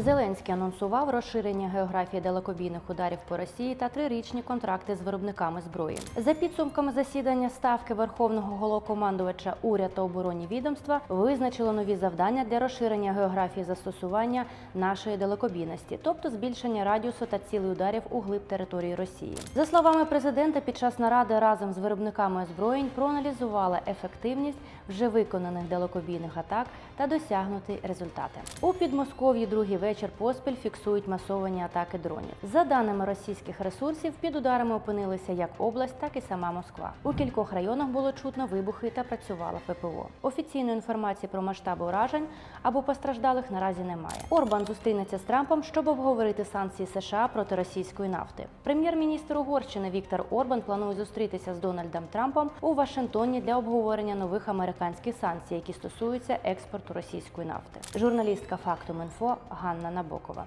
Зеленський анонсував розширення географії далекобійних ударів по Росії та трирічні контракти з виробниками зброї. За підсумками засідання ставки Верховного головкомандувача уряд та оборонні відомства визначило нові завдання для розширення географії застосування нашої далекобійності, тобто збільшення радіусу та цілей ударів у глиб території Росії. За словами президента, під час наради разом з виробниками озброєнь проаналізували ефективність вже виконаних далекобійних атак та досягнуті результати. У Підмосков'ї другий вечір поспіль фіксують масовані атаки дронів. За даними російських ресурсів, під ударами опинилися як область, так і сама Москва. У кількох районах було чутно вибухи та працювала ППО. Офіційної інформації про масштаби уражень або постраждалих наразі немає. Орбан зустрінеться з Трампом, щоб обговорити санкції США проти російської нафти. Прем'єр-міністр Угорщини Віктор Орбан планує зустрітися з Дональдом Трампом у Вашингтоні для обговорення нових американських санкцій, які стосуються експорту російської нафти. Журналістка Фактум Інфо Ганна Набокова.